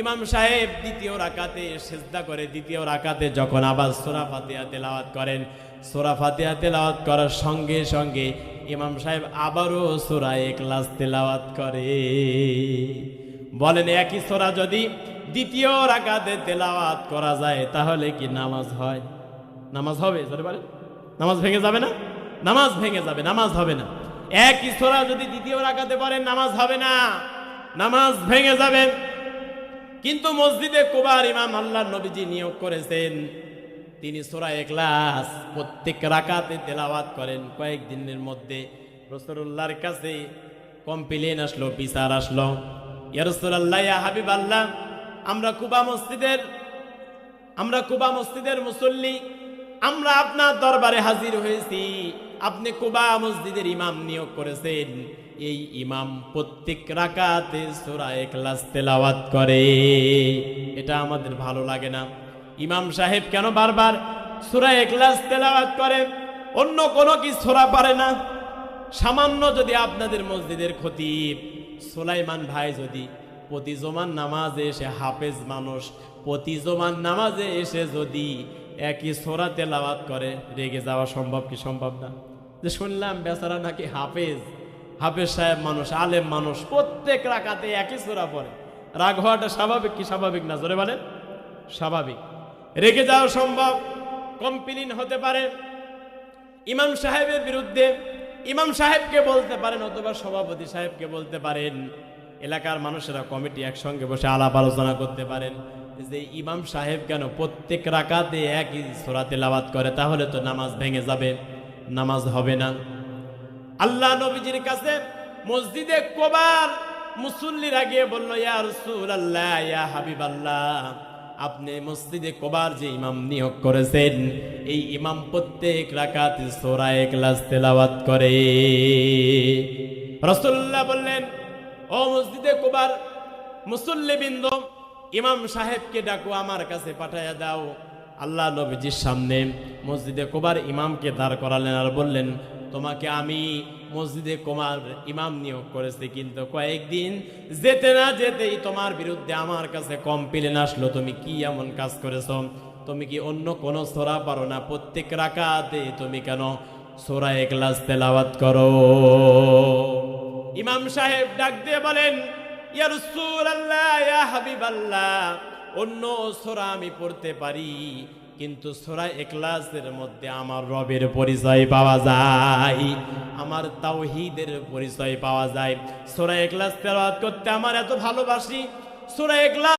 ইমাম সাহেব দ্বিতীয় রাকাতে সেজদা করে, দ্বিতীয় রাকাতে যখন আবার সোরা ফাতিহা তেলাওয়াত করেন, সোরা ফাতিহা তেলাওয়াত করার সঙ্গে সঙ্গে ইমাম সাহেব আবারও সোরা একলাস তেলাওয়াত করে। বলেন, একই সোরা যদি দ্বিতীয় রাকাতে তেলাওয়াত করা যায়, তাহলে কি নামাজ হয়? নামাজ হবে সরে বলেন। নামাজ ভেঙে যাবে না? নামাজ ভেঙে যাবে, নামাজ হবে না। একই সোরা যদি দ্বিতীয় রাকাতে পারেন নামাজ হবে না। নামাজ ভেঙে যাবে। কিন্তু মসজিদে কোবার ইমাম আল্লাহ নবীজি নিয়োগ করেছেন। তিনি সোরা এখলাস প্রত্যেক রাকাতে তেলাওয়াত করেন। কয়েকদিনের মধ্যে রসুল্লাহর কাছে কমপ্লেন আসলো, বিচার আসলো। ইয়ারসুল্লাহ হাবিব আল্লাহ আমরা কুবা মসজিদের, আমরা কুবা মসজিদের মুসল্লি, আমরা আপনার দরবারে হাজির হয়েছি। আপনি কুবা মসজিদের ইমাম নিয়োগ করেছেন। এই ইমাম প্রত্যেক রাকাতে সূরা ইখলাস তেলাওয়াত করে। এটা আমাদের ভালো লাগে না। ইমাম সাহেব কেন বারবার সূরা ইখলাস তেলাওয়াত করে? অন্য কোনো কি সূরা পারে না? সামান্য যদি আপনাদের মসজিদের খতিব সোলাইমান ভাই যদি প্রতি জমান নামাজে এসে হাফেজ মানুষ, প্রতি জমান নামাজে এসে যদি একই সোরা তেলাওয়াত করে, রেগে যাওয়া সম্ভব কি সম্ভব না? যে শুনলাম বেচারা নাকি হাফেজ। হাফেজ সাহেব মানুষ, আলেম মানুষ, প্রত্যেক রাকাতে একই সোরা পড়ে। রাগ হওয়াটা স্বাভাবিক কি স্বাভাবিক না? জোরে বলেন। স্বাভাবিক। রেগে যাওয়া সম্ভব কমপ্লেন হতে পারে। ইমাম সাহেবের বিরুদ্ধে, ইমাম সাহেবকে বলতে পারেন অথবা সভাপতি সাহেবকে বলতে পারেন। এলাকার মানুষেরা কমিটি একসঙ্গে বসে আলাপ আলোচনা করতে পারেন যে ইমাম সাহেব কেন প্রত্যেক রাকাতে একই সোরাতে লাবাত করে? তাহলে তো নামাজ ভেঙে যাবে, নামাজ হবে না। আল্লাহ নবীজির কাছে মসজিদে কোবার মুসল্লিরা গিয়ে বলল, ইয়া রাসূলুল্লাহ, ইয়া হাবিব আল্লাহ আপনি মসজিদে কোবার যে ইমাম নিয়োগ করেছেন, এই ইমাম প্রত্যেক রাকাতে সূরা ইখলাস তেলাওয়াত করে। রাসূলুল্লাহ বললেন, ও মসজিদে কোবার মুসল্লিবৃন্দ, ইমাম সাহেবকে ডাকো, আমার কাছে পাঠাইয়া দাও। আল্লাহ নবীজির সামনে মসজিদে কোবার ইমামকে দাঁড় করালেন আর বললেন তোমাকে আমি মসজিদে কোমার ইমাম নিয়োগ করেছি, কিন্তু কয়েকদিন যেতে না যেতেই তোমার বিরুদ্ধে আমার কাছে কমপ্লেন আসলো, তুমি কি এমন কাজ করেছ? তুমি কি অন্য কোনো সোরা পারো না? প্রত্যেক রাকাতে তুমি কেন সোরা একলাস তেলাওয়াত করো? ইমাম সাহেব ডাক দিয়ে বলেন, ইয়া রাসূলুল্লাহ, ইয়া অন্য সোরা আমি পড়তে পারি কিন্তু সোরা এখলাসের মধ্যে আমার রবের পরিচয় পাওয়া যায়, আমার তাওহিদের পরিচয় পাওয়া যায়। সোরা একলাস তেলাওয়াত করতে আমার এত ভালোবাসি, সোরা এখলাস